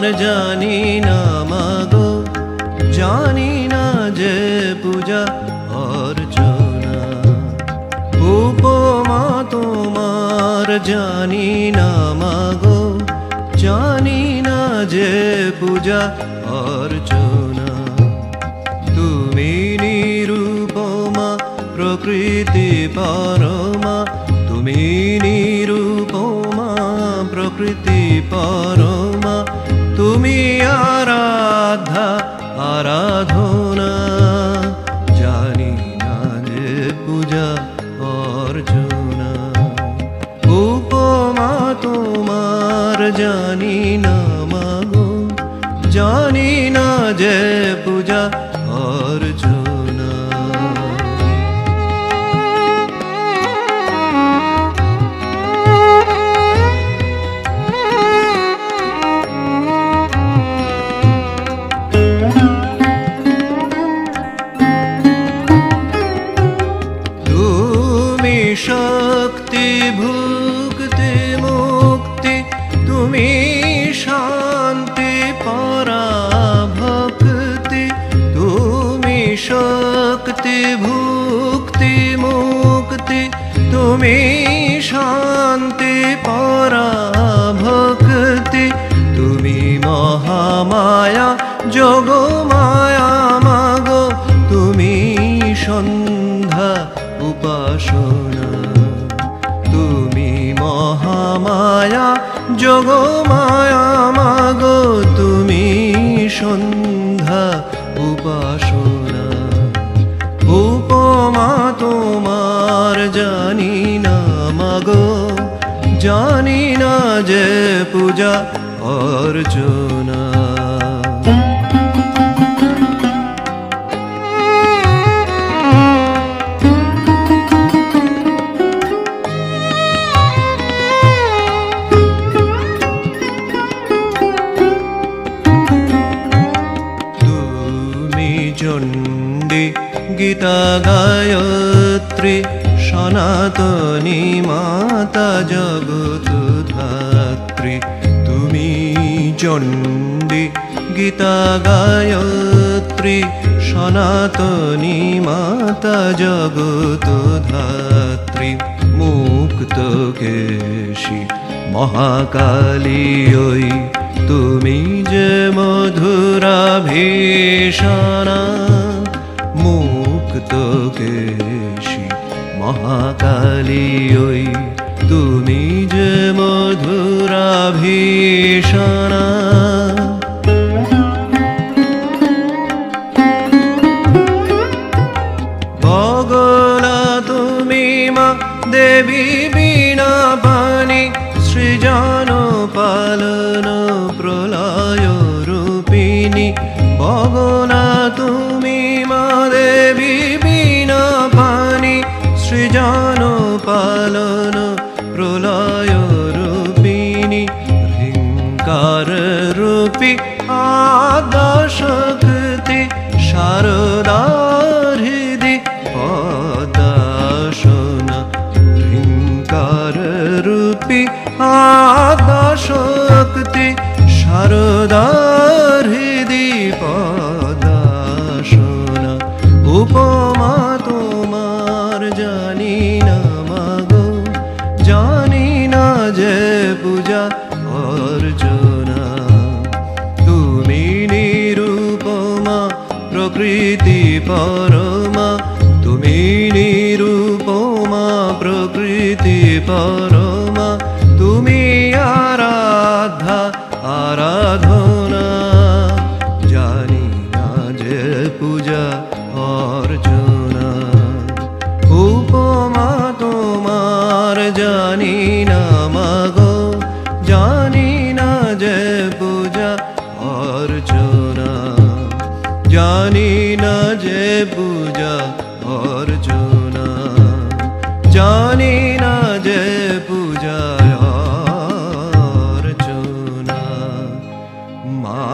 জানি না মাগো জানি না যে পূজা অর্চনা। উপমা তোমার জানি না মাগো জানি না যে পূজা অর্চনা। তুমি নিরূপমা, প্রকৃতি পরমা। তুমি নিরূপমা, প্রকৃতি পরমা। জানি না মাগো জানি না যে পূজা অর্চনা। শক্তি মুক্তি তুমি শান্তি পরা ভক্তি তুমি শক্তি, ভুক্তি, মুক্তি, তুমি শান্তি পরা ভক্তি তুমি মহামায়া যোগমায়া যোগমায়া মাগো, তুমি সন্ধ্যা উপাসনা। উপমা তোমার জানি না মাগো, জানি না যে পূজা অর্চনা। চণ্ডী গীতা গায়ত্রী সনাতনী মাতা জগত ধাত্রী তুমি চণ্ডী গীতা গায়ত্রী সনাতনী মাতা জগত ধাত্রী মুক্ত কেশী, মহাকালী ওই তুমি যে মধুরা ভীষণা মুক্ত কেশী মহাকালী ওই, তুমি যে মধুরা ভীষণা ভগলা তুমি দেবী বীণা পানি সৃজন ভগনা তুমি মা দেবী বীণা পানি, সৃজন পালন প্রলয় রূপিণী হিংকার রূপী আদশক্তি শারদার হৃদি পদাসনা হিংকার রূপী আদশক্তি শারদার পরমা, তুমি নিরূপমা, প্রকৃতি পরমা, তুমি আরাধা আরাধনা। জানি না যে পূজা, অর্চনা। উপমা তোমার জানি না মাগো। অর্জুনা জানি না যে পূজায় অর্জুনা মা